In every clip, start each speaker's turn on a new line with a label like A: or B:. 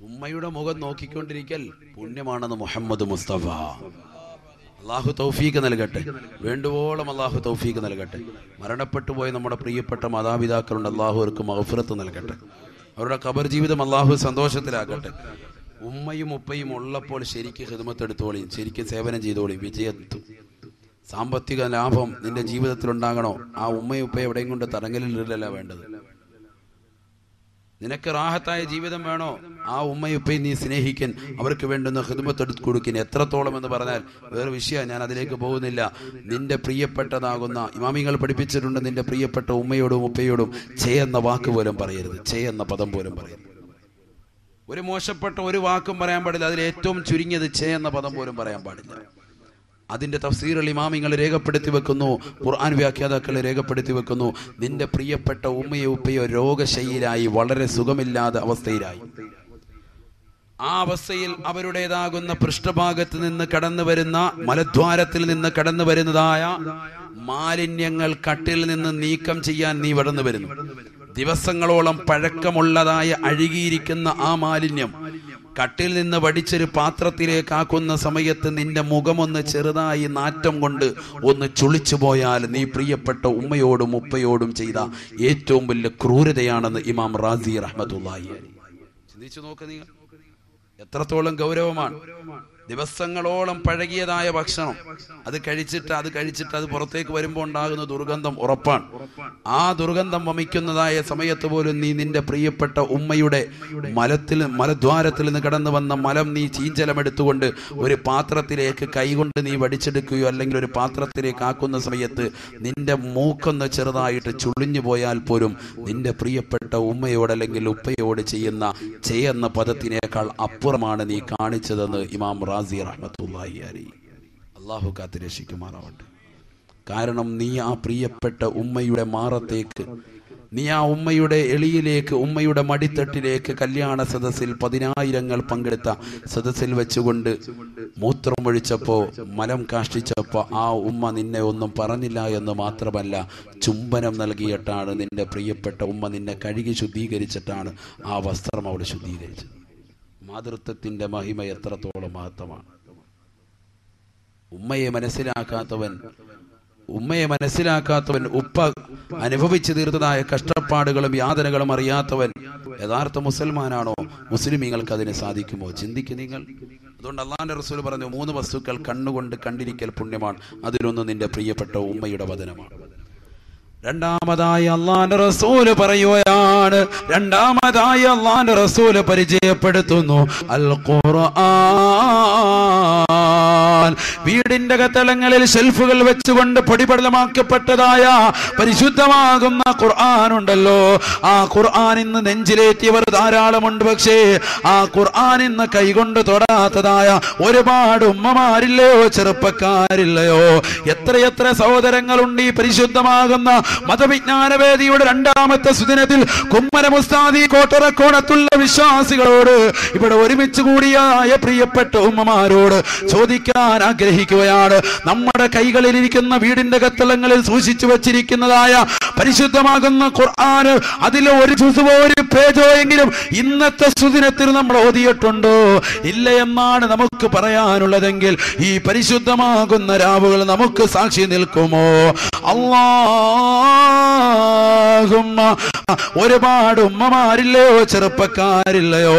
A: ഉമ്മയുടെ മുഖം നോക്കിക്കൊണ്ടിരിക്കൽ പുണ്യമാണെന്ന് മുഹമ്മദ് മുസ്തഫ. അള്ളാഹു തൗഫീഖ് നൽകട്ടെ. വേണ്ടുവോളം അള്ളാഹു തൗഫീഖ് നൽകട്ടെ. മരണപ്പെട്ടു പോയ നമ്മുടെ പ്രിയപ്പെട്ട മാതാപിതാക്കളുണ്ട്. അള്ളാഹു അവർക്ക് നൽകട്ടെ. അവരുടെ കബർ ജീവിതം അള്ളാഹു സന്തോഷത്തിലാക്കട്ടെ ഉമ്മയും ഉപ്പയും ഉള്ളപ്പോൾ ശരിക്കും ഹിതമത്തെടുത്തോളിയും ശരിക്കും സേവനം ചെയ്തോളിയും വിജയത്തും. സാമ്പത്തിക ലാഭം നിന്റെ ജീവിതത്തിൽ ഉണ്ടാകണോ ആ ഉമ്മയും ഉപ്പയും എവിടെയും കൊണ്ട് ഇല്ലല്ല വേണ്ടത്. നിനക്ക് റാഹത്തായ ജീവിതം വേണോ? ആ ഉമ്മയുപ്പയും നീ സ്നേഹിക്കൻ. അവർക്ക് വേണ്ടുന്ന ഹിദ്മത്തെടുത്ത് കൊടുക്കിൻ. എത്രത്തോളം എന്ന് പറഞ്ഞാൽ വേറെ വിഷയം ഞാൻ അതിലേക്ക് പോകുന്നില്ല. നിന്റെ പ്രിയപ്പെട്ടതാകുന്ന ഇമാമിങ്ങൾ പഠിപ്പിച്ചിട്ടുണ്ട് നിന്റെ പ്രിയപ്പെട്ട ഉമ്മയോടും ഉപ്പയോടും. ചേ എന്ന വാക്ക് പോലും പറയരുത്. ചേ എന്ന പദം പോലും പറയരുത്. ഒരു മോശപ്പെട്ട ഒരു വാക്കും പറയാൻ പാടില്ല. അതിൽ ഏറ്റവും ചുരുങ്ങിയത് ചേ എന്ന പദം പോലും പറയാൻ പാടില്ല. അതിന്റെ തഫ്സീറുകൾ ഇമാമിങ്ങൾ രേഖപ്പെടുത്തി വെക്കുന്നു ഖുർആൻ വ്യാഖ്യാതാക്കൾ രേഖപ്പെടുത്തി വെക്കുന്നു. നിന്റെ പ്രിയപ്പെട്ട ഉമ്മയോ ഉപ്പയോ രോഗശൈലിയിലായി വളരെ സുഖമില്ലാത്ത അവസ്ഥയിലായി. ആ അവസ്ഥയിൽ അവരുടേതാകുന്ന പൃഷ്ഠഭാഗത്ത് നിന്ന് കടന്നു വരുന്ന മലദ്വാരത്തിൽ നിന്ന് കടന്നു വരുന്നതായ മാലിന്യങ്ങൾ കട്ടിൽ നിന്ന് നീക്കം ചെയ്യാൻ നീ വടന്നു വരുന്നു. ദിവസങ്ങളോളം പഴക്കമുള്ളതായ അഴുകിയിരിക്കുന്ന ആ മാലിന്യം കട്ടിൽ നിന്ന് വടിച്ചൊരു പാത്രത്തിലേക്ക് ആക്കുന്ന സമയത്ത് നിന്റെ മുഖമൊന്ന് ചെറുതായി നാറ്റം കൊണ്ട് ഒന്ന് ചുളിച്ചു പോയാൽ നീ പ്രിയപ്പെട്ട ഉമ്മയോടും ഉപ്പയോടും ചെയ്ത ഏറ്റവും വലിയ ക്രൂരതയാണെന്ന് ഇമാം റാസി റഹ്മത്തുള്ളാഹി അലൈഹി. ചിന്തിച്ചു നോക്ക് നീ എത്രത്തോളം ഗൗരവമാണ് ദിവസങ്ങളോളം പഴകിയതായ ഭക്ഷണം. അത് കഴിച്ചിട്ട് അത് കഴിച്ചിട്ട് അത് പുറത്തേക്ക് വരുമ്പോൾ ഉണ്ടാകുന്ന ദുർഗന്ധം ഉറപ്പാണ്. ആ ദുർഗന്ധം വമിക്കുന്നതായ സമയത്ത് പോലും നീ നിന്റെ പ്രിയപ്പെട്ട ഉമ്മയുടെ മലത്തിൽ മലദ്വാരത്തിൽ നിന്ന് കടന്നു വന്ന മലം നീ ചീഞ്ചലമെടുത്തുകൊണ്ട് ഒരു പാത്രത്തിലേക്ക് കൈകൊണ്ട് നീ വടിച്ചെടുക്കുകയോ അല്ലെങ്കിൽ ഒരു പാത്രത്തിലേക്ക് ആക്കുന്ന സമയത്ത് നിന്റെ മൂക്കൊന്ന് ചെറുതായിട്ട് ചുളിഞ്ഞു പോയാൽ പോലും നിന്റെ പ്രിയപ്പെട്ട ഉമ്മയോട് അല്ലെങ്കിൽ ഉപ്പയോട് ചെയ്യുന്ന ചെയ്യുന്ന പദത്തിനേക്കാൾ അപ്പുറമാണ് നീ കാണിച്ചതെന്ന് ഇമാം റാസി റഹ്മത്തുല്ലാഹി അള്ളാഹു കാത്ത് രക്ഷിക്കുമാറാവട്ടെ. കാരണം നീ ആ പ്രിയപ്പെട്ട ഉമ്മയുടെ മാറത്തേക്ക് നീ ആ ഉമ്മയുടെ എളിയിലേക്ക് ഉമ്മയുടെ മടിത്തട്ടിലേക്ക് കല്യാണ സദസ്സിൽ പതിനായിരങ്ങൾ പങ്കെടുത്ത സദസ്സിൽ വെച്ചുകൊണ്ട് മൂത്രമൊഴിച്ചപ്പോ മലം കാഷ്ടിച്ചപ്പോ ആ ഉമ്മ നിന്നെ ഒന്നും പറഞ്ഞില്ല എന്ന് മാത്രമല്ല ചുംബനം നൽകിയിട്ടാണ് നിന്റെ പ്രിയപ്പെട്ട ഉമ്മ നിന്നെ കഴുകി ശുദ്ധീകരിച്ചിട്ടാണ് ആ വസ്ത്രം അവിടെ ശുദ്ധീകരിച്ചത്. മാതൃത്വത്തിന്റെ മഹിമ എത്രത്തോളം മഹത്വമാണ്. ഉമ്മയെ മനസ്സിലാക്കാത്തവൻ ഉമ്മയെ മനസ്സിലാക്കാത്തവൻ ഉപ്പ അനുഭവിച്ചു തീർത്തതായ കഷ്ടപ്പാടുകളും യാതനകളും അറിയാത്തവൻ യഥാർത്ഥ മുസൽമാനാണോ? മുസ്ലിമീങ്ങൾക്ക് അതിനെ സാധിക്കുമോ? ചിന്തിക്കും നിങ്ങൾ. അതുകൊണ്ട് അള്ളാന്റെ റസൂൽ പറഞ്ഞു മൂന്ന് വസ്തുക്കൾ കണ്ണുകൊണ്ട് കണ്ടിരിക്കൽ പുണ്യമാണ്. അതിലൊന്ന് നിന്റെ പ്രിയപ്പെട്ട ഉമ്മയുടെ വചനമാണ്. രണ്ടാമതായി അള്ളാന്റെ റസൂൽ പറയുകയാണ്. രണ്ടാമതായി അള്ളാന്റെ റസൂൽ പരിചയപ്പെടുത്തുന്നു. അൽ ഖുർആൻ. വീടിന്റെ കത്തളങ്ങളിൽ ഷെൽഫുകൾ വെച്ചുകൊണ്ട് പൊടിപടലമാക്കപ്പെട്ടതായ പരിശുദ്ധമാകുന്ന ഖുർആൻ ഉണ്ടല്ലോ. ആ ഖുർആൻ ഇന്ന് നെഞ്ചിലേറ്റിയവർ ധാരാളമുണ്ട് പക്ഷേ ആ ഖുർആൻ ഇന്ന് കൈകൊണ്ട് തൊടാത്തതായ ഒരുപാട് ഉമ്മമാരില്ലയോ ചെറുപ്പക്കാരില്ലയോ? എത്രയെത്ര സഹോദരങ്ങളുണ്ട് ഈ പരിശുദ്ധമാകുന്ന മതവിജ്ഞാനവേദിയുടെ രണ്ടാമത്തെ സുദിനത്തിൽ കുമ്മന മുസ്താദി കോട്ടറക്കോണത്തുള്ള വിശ്വാസികളോട് ഇവിടെ ഒരുമിച്ച് കൂടിയായ പ്രിയപ്പെട്ട ഉമ്മമാരോട് ചോദിക്കാൻ ആഗ്രഹിക്കുകയാണ്. നമ്മുടെ കൈകളിലിരിക്കുന്ന വീടിന്റെ കത്തളങ്ങളിൽ സൂക്ഷിച്ചു വച്ചിരിക്കുന്നതായ പരിശുദ്ധമാകുന്ന ഖുർആന് അതിലെ ഒരു ചുസുവോ ഒരു പേജോ എങ്കിലും ഇന്നത്തെ സുദിനത്തിൽ നമ്മൾ ഓതിയിട്ടുണ്ടോ. ഇല്ല എന്നാണ് നമുക്ക് പറയാനുള്ളതെങ്കിൽ ഈ പരിശുദ്ധമാകുന്ന രാവുകൾ നമുക്ക് സാക്ഷി നിൽക്കുമോ? അള്ളാഹുമ്മ ഒരുപാട് ഉമ്മമാരില്ലയോ ചെറുപ്പക്കാരില്ലയോ?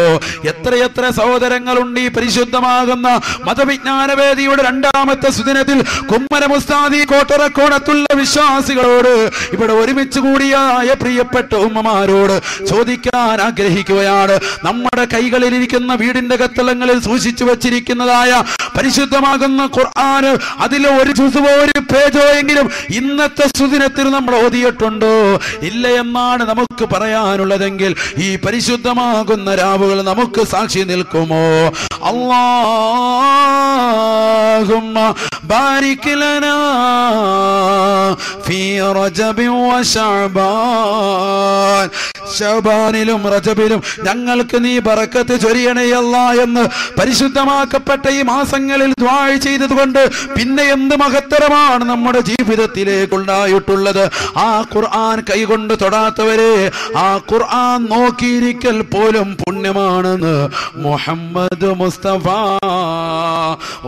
A: എത്രയെത്ര സഹോദരങ്ങളുണ്ട് ഈ പരിശുദ്ധമാകുന്ന മതവിജ്ഞാന വേദിയുടെ രണ്ടാമത്തെ സുദിനത്തിൽ കുമ്മന മുസ്താദി കോട്ടറക്കോണത്തുള്ള വിശ്വാസികളോട് ഇവിടെ ഒരുമിച്ച് കൂടിയായ പ്രിയപ്പെട്ട ഉമ്മമാരോട് ചോദിക്കാൻ ആഗ്രഹിക്കുകയാണ്. നമ്മുടെ കൈകളിലിരിക്കുന്ന വീടിന്റെ കത്തലങ്ങളിൽ സൂക്ഷിച്ചു വച്ചിരിക്കുന്നതായ പരിശുദ്ധമാകുന്ന ഖുർആൻ അതിലെ ഒരു ചുസുവോ ഒരു പേജോ എങ്കിലും ഇന്നത്തെ സുദിനത്തിൽ നമ്മൾ ഓതിയിട്ടുണ്ടോ? ഇല്ല എന്നാണ് നമുക്ക് പറയാനുള്ളതെങ്കിൽ ഈ പരിശുദ്ധമാകുന്ന രാവുകൾ നമുക്ക് സാക്ഷി നിൽക്കുമോ? അള്ളാഹുമ്മ ബാരിക് لنا في رجب വശഅബാൻ ഷബാനിലും റജബിലും ഞങ്ങൾക്ക് നീ ബറക്കത്ത് ചൊരിയണയല്ല എന്ന് പരിശുദ്ധമാക്കപ്പെട്ട ഈ മാസങ്ങളിൽ ദ്വാഴ് ചെയ്തതുകൊണ്ട് പിന്നെ എന്ത് മഹത്തരമാണ് നമ്മുടെ ജീവിതത്തിലേക്കുണ്ടായിട്ടുള്ളത്? ആ ഖുർആൻ കൈകൊണ്ട് തൊടാത്തവരെ ആ ഖുർആൻ നോക്കിയിരിക്കൽ പോലും പുണ്യമാണെന്ന് മുഹമ്മദ് മുസ്തഫ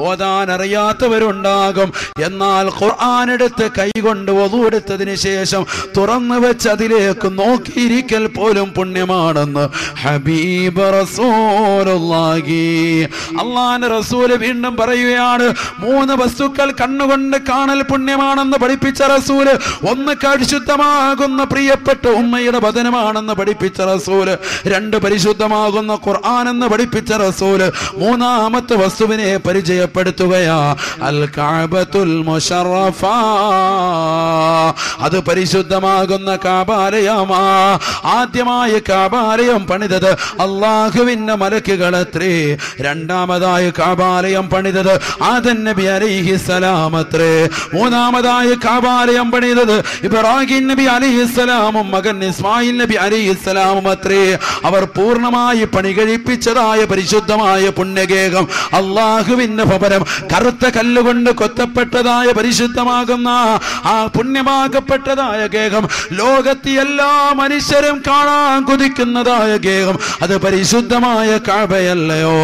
A: ഓതാൻ അറിയാത്തവരുണ്ടാകും എന്നാൽ ഖുർആൻ കൈകൊണ്ട് ഒതുവെടുത്തതിന് ശേഷം തുറന്നു വെച്ച് അതിലേക്ക് നോക്കിയിരിക്കൽ പോലും പുണ്യമാണെന്ന് ഹബീബ് അള്ളാന്റെ റസൂൽ വീണ്ടും പറയുകയാണ് മൂന്ന് വസ്തുക്കൾ കണ്ണുകൊണ്ട് കാണൽ പുണ്യമാണെന്ന് പഠിപ്പിച്ച റസൂൽ ഒന്ന് കഴിശുദ്ധമാകുന്ന പ്രിയപ്പെട്ട ഉമ്മയുടെ വചനമാണെന്ന് പഠിപ്പിച്ച റസൂൽ രണ്ട് പരിശുദ്ധമാകുന്ന ഖുർആൻ എന്ന് പഠിപ്പിച്ച റസൂൽ മൂന്നാമത്തെ വസ്തുവിനെ പരിചയപ്പെടുത്തുകയാ. അൽ കാബത്തുൽ അത് പരിശുദ്ധമാകുന്ന കാബാലയമാ. ആദ്യമായി കാബാലയം പണിതത് അള്ളാഹുവിന്റെ മലക്കുകളത്രേ രണ്ടാമതായി കാബാലയം പണിതത് ആദൻ നബി അലൈഹി സലാമത്രേ മൂന്നാമതായി കാബാലയം പണിതത് ഇബ്രാഹിം നബി അലൈഹി സലാമും മകൻ ഇസ്മായിൽ നബി അലൈഹി അത്രേ. അവർ പൂർണമായി പണി കഴിപ്പിച്ചതായ പരിശുദ്ധമായ പുണ്യഗേഹം അള്ളാഹുവിന്റെ ഭവനം കറുത്ത കല്ലുകൊണ്ട് കൊത്തപ്പെട്ടതായ പരിശുദ്ധമാകുന്ന ആ പുണ്യമാകപ്പെട്ടതായ ഗേഹം ലോകത്തെ എല്ലാ മനുഷ്യരും കാണാൻ കൊതിക്കുന്നതായ ഗേഹം അത് പരിശുദ്ധമായ കാബയല്ലയോ?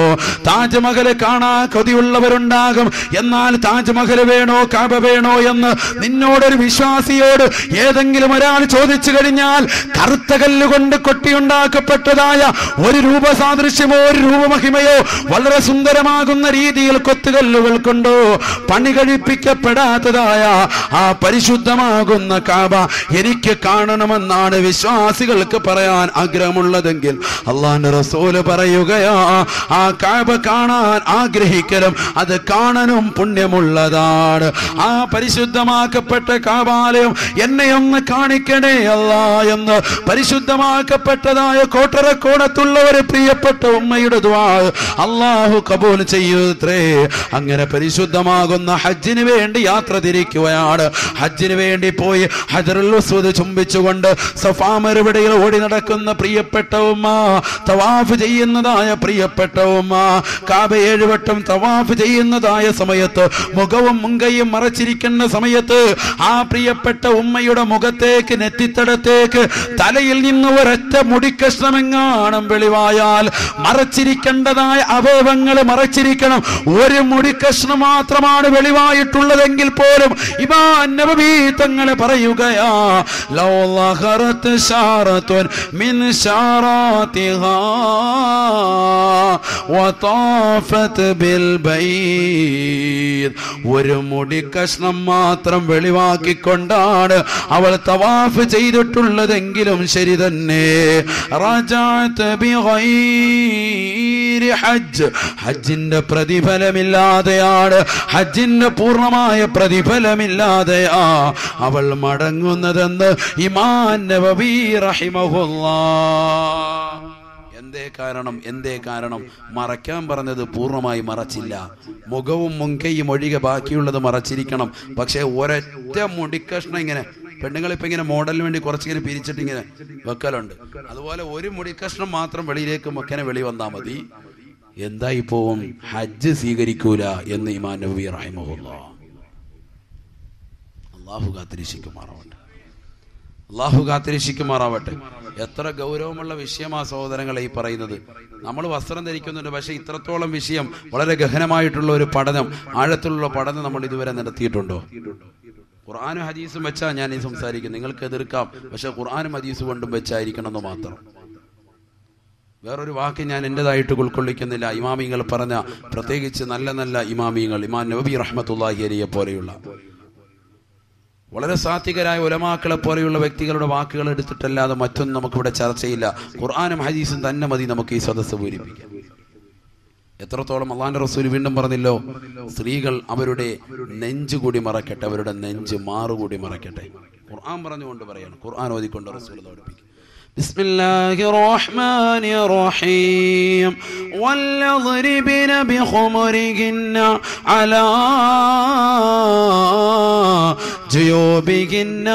A: താജ്മഹൽ കാണാൻ കൊതിയുള്ളവരുണ്ടാകും എന്നാൽ താജ്മഹൽ വേണോ കാബ വേണോ എന്ന് നിന്നോടൊരു വിശ്വാസിയോട് ഏതെങ്കിലും ഒരാൾ ചോദിച്ചു കഴിഞ്ഞാൽ കറുത്ത കല്ലുകൊണ്ട് കൊട്ടിയുണ്ടാക്കപ്പെട്ടതായ ഒരു രൂപസാദൃശ്യമോ ഒരു രൂപമഹിമയോ വളരെ സുന്ദരമാകുന്ന രീതിയിൽ കൊത്തുകല്ലുകൾ കൊണ്ടോ പണി കഴിപ്പിക്കപ്പെടാത്തതായ ആ പരിശുദ്ധമാകുന്ന കാബ എനിക്ക് കാണണമെന്നാണ് വിശ്വാസികൾക്ക് പറയാൻ ആഗ്രഹമുള്ളതെങ്കിൽ അള്ളാന്റെ റസൂൽ പറയുകയാ ആ കാബ കാണാൻ ആഗ്രഹിക്കലും അത് കാണാനും പുണ്യമുള്ളതാണ്. ആ പരിശുദ്ധമാക്കപ്പെട്ട കാബാലയം എന്നെ ഒന്ന് കാണിക്കണേ അല്ല എന്ന് പരിശുദ്ധമാക്കപ്പെട്ടതായ കോട്ടറക്കോണത്തുള്ള ഒരു പ്രിയപ്പെട്ട ഉമ്മയുടെ ദ്വാ അള്ളാഹു കബൂൽ ചെയ്യൂത്രേ അങ്ങനെ പരിശുദ്ധമാകുന്ന ഹജ്ജിന് വേണ്ടി യാത്ര തിരിക്കുകയാണ്. ഹജ്ജിന് വേണ്ടി പോയി ഹജറുൽ വസ്വദ് ചുംബിച്ചുകൊണ്ട് സഫാ മറുപടിയിൽ ഓടി നടക്കുന്ന പ്രിയപ്പെട്ട ഉമ്മ തവാഫ് ചെയ്യുന്നതായ പ്രിയപ്പെട്ട ഉമ്മ കാബ ഏഴുവട്ടം തവാഫ് ചെയ്യുന്നതായ സമയത്ത് മുഖവും മുങ്കയും മറച്ചിരിക്കുന്ന സമയത്ത് ആ പ്രിയപ്പെട്ട ഉമ്മയുടെ മുഖത്തേക്ക് നെറ്റിത്തടത്തേക്ക് തലയിൽ നിന്ന് ഒരൊറ്റ മുടിക്കഷ്ണമെങ്ങാണം വെളിവായാൽ മറച്ചിരിക്കേണ്ടതായ അവയവങ്ങൾ മറച്ചിരിക്കണം. ഒരു മുടിക്കഷ്ണം മാത്രമാണ് വെളിവായിട്ടുള്ളതെങ്കിൽ പോലും ഇമാ നബവി തങ്ങളെ പറയുകയാ മിൻ ഒരു മുടി കഷ്ണം മാത്രം വെളിവാക്കിക്കൊണ്ടാണ് അവൾ തവാഫ് ചെയ്തിട്ടുള്ളതെങ്കിലും ശരി തന്നെ. ഹജ്ജ്. ഹജ്ജിന്റെ പ്രതിഫലമില്ലാതെയാണ് ഹജ്ജിന്റെ പൂർണമായ പ്രതിഫലമില്ലാതെയാ അവൾ മടങ്ങുന്നതെന്ന് ഇമാൻ നബവി റഹിമഹുല്ലാ. എന്തേ കാരണം എന്തേ കാരണം? മറയ്ക്കാൻ പറഞ്ഞത് പൂർണമായി മറച്ചില്ല. മുഖവും മുങ്കയും ഒഴികെ ബാക്കിയുള്ളത് മറച്ചിരിക്കണം. പക്ഷേ ഒരൊറ്റ മുടിക്കഷ്ണം ഇങ്ങനെ പെണ്ണുങ്ങൾ ഇപ്പൊ ഇങ്ങനെ മോഡലിന് വേണ്ടി കുറച്ചിങ്ങനെ പിരിച്ചിട്ട് ഇങ്ങനെ വെക്കലുണ്ട്. അതുപോലെ ഒരു മുടിക്കഷ്ണം മാത്രം വെളിയിലേക്ക് മൊക്കനെ വെളി വന്നാൽ മതി. എന്തായി പോവും ഹജ്ജ് സ്വീകരിക്കൂല എന്ന് ഇമാൻ നബി റഹിമഹുല്ല. അള്ളാഹു കാത്തിരിശിക്കുമാറാവട്ടെ അള്ളാഹു കാത്തിരക്ഷിക്കുമാറാവട്ടെ. എത്ര ഗൗരവമുള്ള വിഷയമാ സഹോദരങ്ങളെ ഈ പറയുന്നത്. നമ്മൾ വസ്ത്രം ധരിക്കുന്നുണ്ട് പക്ഷെ ഇത്രത്തോളം വിഷയം വളരെ ഗഹനമായിട്ടുള്ള ഒരു പഠനം ആഴത്തിലുള്ള പഠനം നമ്മൾ ഇതുവരെ നടത്തിയിട്ടുണ്ടോ? ഖുർആാനും ഹദീസും വെച്ചാ ഞാൻ ഈ സംസാരിക്കും നിങ്ങൾക്ക് എതിർക്കാം പക്ഷെ ഖുർആാനും ഹദീസും കൊണ്ടും വെച്ചായിരിക്കണം എന്ന് മാത്രം. വേറൊരു വാക്ക് ഞാൻ എന്റെതായിട്ട് ഉൾക്കൊള്ളിക്കുന്നില്ല. ഇമാമിങ്ങൾ പറഞ്ഞ പ്രത്യേകിച്ച് നല്ല നല്ല ഇമാമിങ്ങൾ ഇമാം നബി റഹ്മത്തുല്ലാഹി അലിയെ പോലെയുള്ള. വളരെ സാത്വികരായ ഉലമാക്കളെ പോലെയുള്ള വ്യക്തികളുടെ വാക്കുകൾ എടുത്തിട്ടല്ലാതെ മറ്റൊന്നും നമുക്കിവിടെ ചർച്ചയില്ല ഖുർആാനും ഹദീസും തന്നെ മതി നമുക്ക് ഈ സദസ്സ് പൂരിപ്പിക്കാം എത്രത്തോളം അള്ളാന്റെ റസൂൽ വീണ്ടും പറഞ്ഞല്ലോ സ്ത്രീകൾ അവരുടെ നെഞ്ച് കൂടി മറക്കട്ടെ അവരുടെ നെഞ്ച് മാറുകൂടി മറക്കട്ടെ ഖുർആൻ പറഞ്ഞുകൊണ്ട് പറയാണ് ഖുർആൻ ഓതിക്കൊണ്ട് റസൂൽ പഠിപ്പിക്കും بسم الله الرحمن الرحيم وليضربن بخمرهن على جيوبهن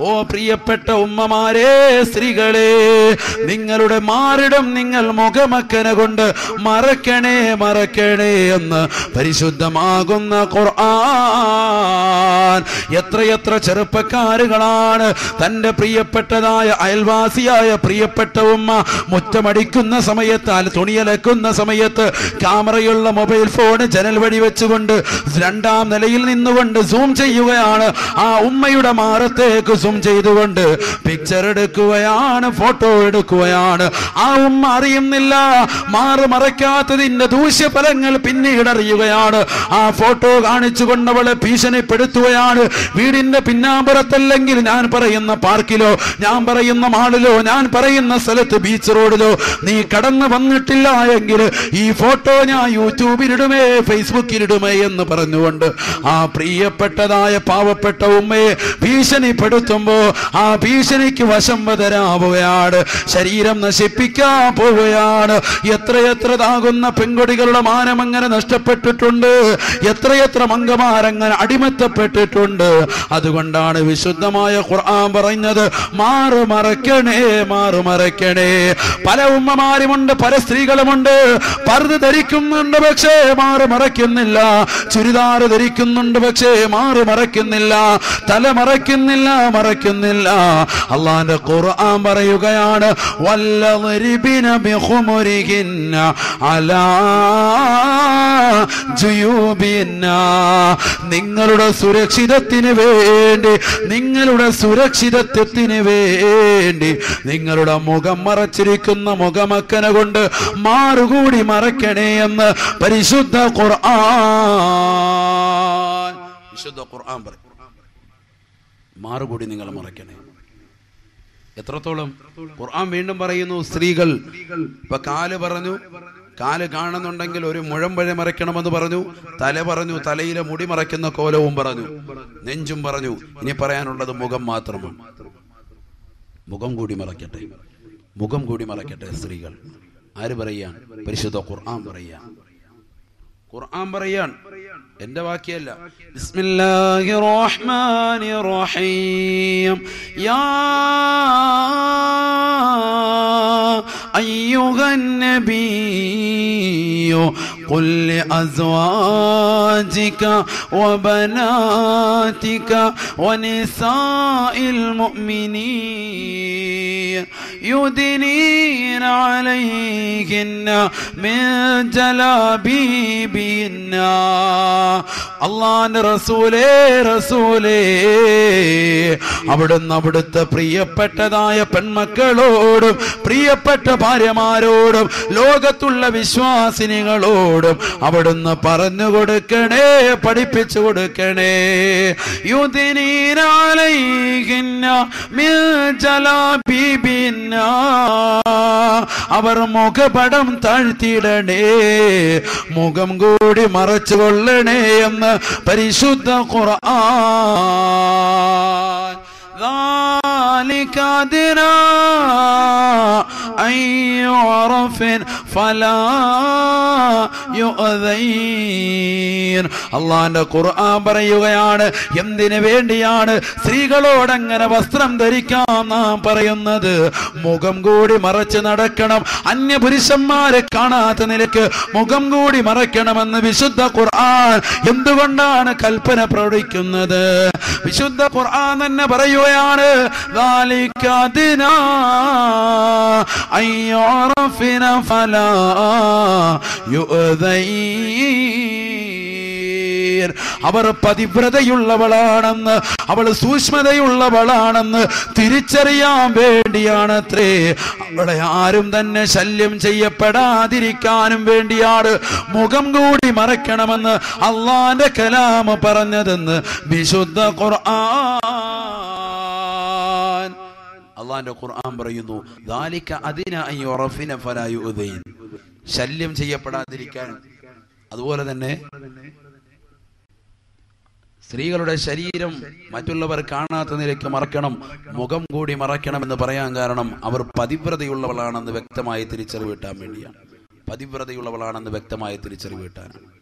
A: ഓ പ്രിയപ്പെട്ട ഉമ്മമാരെ സ്ത്രീകളെ നിങ്ങളുടെ മാറിടം നിങ്ങൾ മുഖമക്കന കൊണ്ട് മറക്കണേ മറക്കണേ എന്ന് പരിശുദ്ധമാകുന്ന ഖുർആൻ എത്രയെത്ര ചെറുപ്പക്കാരുകളാണ് തന്റെ പ്രിയപ്പെട്ടതായ അയൽവാസിയായ പ്രിയപ്പെട്ട ഉമ്മ മുറ്റമടിക്കുന്ന സമയത്ത് അല്ല തുണിയലക്കുന്ന സമയത്ത് ക്യാമറയുള്ള മൊബൈൽ ഫോൺ ജനൽ വഴി വെച്ചുകൊണ്ട് രണ്ടാം നിലയിൽ നിന്നുകൊണ്ട് സൂം ചെയ്യുകയാണ്. ആ ഉമ്മയുടെ മാറത്തേക്ക് സൂം ചെയ്തുകൊണ്ട് പിക്ചർ എടുക്കുകയാണ് ഫോട്ടോ എടുക്കുകയാണ്. ആ ഉമ്മ അറിയുന്നില്ല മാറു മറയ്ക്കാത്തതിന്റെ ദൂഷ്യഫലങ്ങൾ പിന്നീട് അറിയുകയാണ്. ആ ഫോട്ടോ കാണിച്ചു കൊണ്ടവളെ ഭീഷണിപ്പെടുത്തുകയാണ്. വീടിന്റെ പിന്നാമ്പുറത്തല്ലെങ്കിൽ ഞാൻ പറയുന്ന പാർക്കിലോ ഞാൻ പറയുന്ന മാളിലോ ഞാൻ പറയുന്ന സ്ഥലത്ത് ബീച്ച് റോഡിലോ നീ കടന്നു വന്നിട്ടില്ല എങ്കിൽ ഈ ഫോട്ടോ ഞാൻ യൂട്യൂബിലിടുമേ ഫേസ്ബുക്കിലിടുമേ എന്ന് പറഞ്ഞുകൊണ്ട് ആ പ്രിയപ്പെട്ടതായ പാവപ്പെട്ട ഉമ്മയെ ഭീഷണിപ്പെടുത്തുമ്പോ ആ ഭീഷണിക്ക് വശം വതരാവുകയാണ് ശരീരം നശിപ്പിക്കാൻ പോവുകയാണ്. എത്രയെത്ര താകുന്ന പെൺകുടികളുടെ മാനം അങ്ങനെ നഷ്ടപ്പെട്ടിട്ടുണ്ട്. എത്രയെത്ര മംഗമാരങ്ങനെ അടിമത്തപ്പെട്ടിട്ടുണ്ട്. അതുകൊണ്ടാണ് വിശുദ്ധമായ ഖുർആൻ പറയുന്നത് മാറു മറക്കണേ മാറു മറക്കണേ പല ഉമ്മമാരുമുണ്ട് പല സ്ത്രീകളുമുണ്ട്. പർദ്ദ ധരിക്കുന്നുണ്ട് പക്ഷേ മാറു മറയ്ക്കുന്നില്ല. ചുരിദാർ ധരിക്കുന്നുണ്ട് പക്ഷേ മാറു മറയ്ക്കുന്നില്ല. തല മറയ്ക്കുന്നില്ല മറയ്ക്കുന്നില്ല. അള്ളാന്റെ ഖുർആൻ പറയുകയാണ് വല്ലവരിബിന ബിഖുമുരിഹിന്ന അലാ നിങ്ങളുടെ സുരക്ഷിതത്തിന് വേണ്ടി നിങ്ങളുടെ സുരക്ഷിതത്വത്തിന് വേണ്ടി നിങ്ങളുടെ മുഖം മറച്ചിരിക്കുന്ന മുഖമക്കനെ കൊണ്ട് മാറുകൂടി മറക്കണേ എന്ന് പരിശുദ്ധ ഖുർആൻ വിശുദ്ധ ഖുർആൻ പറയും. മാറുകൂടി നിങ്ങൾ മറയ്ക്കണേ. എത്രത്തോളം? ഖുർആൻ വീണ്ടും പറയുന്നു സ്ത്രീകൾ ഇപ്പൊ കാൽ പറഞ്ഞു. കാൽ കാണുന്നുണ്ടെങ്കിൽ ഒരു മുഴം വഴി മറയ്ക്കണമെന്ന് പറഞ്ഞു. തല പറഞ്ഞു തലയിലെ മുടി മറയ്ക്കുന്ന കോലവും പറഞ്ഞു. നെഞ്ചും പറഞ്ഞു. ഇനി പറയാനുള്ളത് മുഖം മാത്രമാണ്. മുഖം കൂടി മറയ്ക്കട്ടെ. മുഖം കൂടി മറയ്ക്കട്ടെ സ്ത്രീകൾ. ആര് പറയാൻ? പരിശുദ്ധ ഖുർആൻ പറയാൻ. ഖുർആൻ പറയാൻ. എന്റെ വാക്യല്ല ബിസ്മില്ലാഹിർ റഹ്മാനിർ റഹീം യാ അയ്യുഹൻ നബിയ്യു قل لأزواجك وبناتك ونساء المؤمنين يدنين عليهن من جلابيبهن അള്ളാന്റെ റസൂലേ റസൂലേ അവിടുന്ന് അവിടുത്തെ പ്രിയപ്പെട്ടതായ പെൺമക്കളോടും പ്രിയപ്പെട്ട ഭാര്യമാരോടും ലോകത്തുള്ള വിശ്വാസിനികളോടും അവിടുന്ന് പറഞ്ഞു കൊടുക്കണേ പഠിപ്പിച്ചു കൊടുക്കണേ യുദിനീനാലൈഹിന്ന മിൻ ജലാബീബിന്ന അവർ മുഖപടം താഴ്ത്തിയിടണേ മുഖം കൂടി മറച്ചു കൊള്ളണേ എന്ന് പരിശുദ്ധ ഖുർആൻ ذلك أدنى أن يعرف فلا يؤذين അള്ളാന്റെ ഖുർആൻ പറയുകയാണ് എന്തിനു വേണ്ടിയാണ് സ്ത്രീകളോട് അങ്ങനെ വസ്ത്രം ധരിക്കാൻ നാം പറയുന്നത്? മുഖം കൂടി മറച്ച് നടക്കണം. അന്യപുരുഷന്മാരെ കാണാത്ത നിലയ്ക്ക് മുഖം കൂടി മറയ്ക്കണമെന്ന് വിശുദ്ധ ഖുർആൻ എന്തുകൊണ്ടാണ് കൽപ്പന പ്രവടിക്കുന്നത് വിശുദ്ധ ഖുർആൻ തന്നെ പറയുകയാണ് യുദ അവർ പതിവ്രതയുള്ളവളാണെന്ന് അവൾ സൂക്ഷ്മതയുള്ളവളാണെന്ന് തിരിച്ചറിയാൻ വേണ്ടിയാണ് അത്രേ അവളെ ആരും തന്നെ ശല്യം ചെയ്യപ്പെടാതിരിക്കാനും വേണ്ടിയാണ് മുഖം കൂടി മറയ്ക്കണമെന്ന് അള്ളാന്റെ കലാമ പറഞ്ഞതെന്ന് വിശുദ്ധ ഖുർആൻ. അള്ളാന്റെ ഖുർആൻ പറയുന്നു ദാലിക്ക അതിനായി ഉറഫിനെ ഫലായു ഉദയിൻ ശല്യം ചെയ്യപ്പെടാതിരിക്കാൻ. അതുപോലെ തന്നെ സ്ത്രീകളുടെ ശരീരം മറ്റുള്ളവർ കാണാത്ത നിലയ്ക്ക് മറക്കണം മുഖം കൂടി മറക്കണം എന്ന് പറയാൻ കാരണം അവർ പതിവ്രതയുള്ളവളാണെന്ന് വ്യക്തമായി തിരിച്ചറിവ് കിട്ടാൻ വേണ്ടിയാണ്. പതിവ്രതയുള്ളവളാണെന്ന് വ്യക്തമായി തിരിച്ചറിവ് കിട്ടാനാണ്.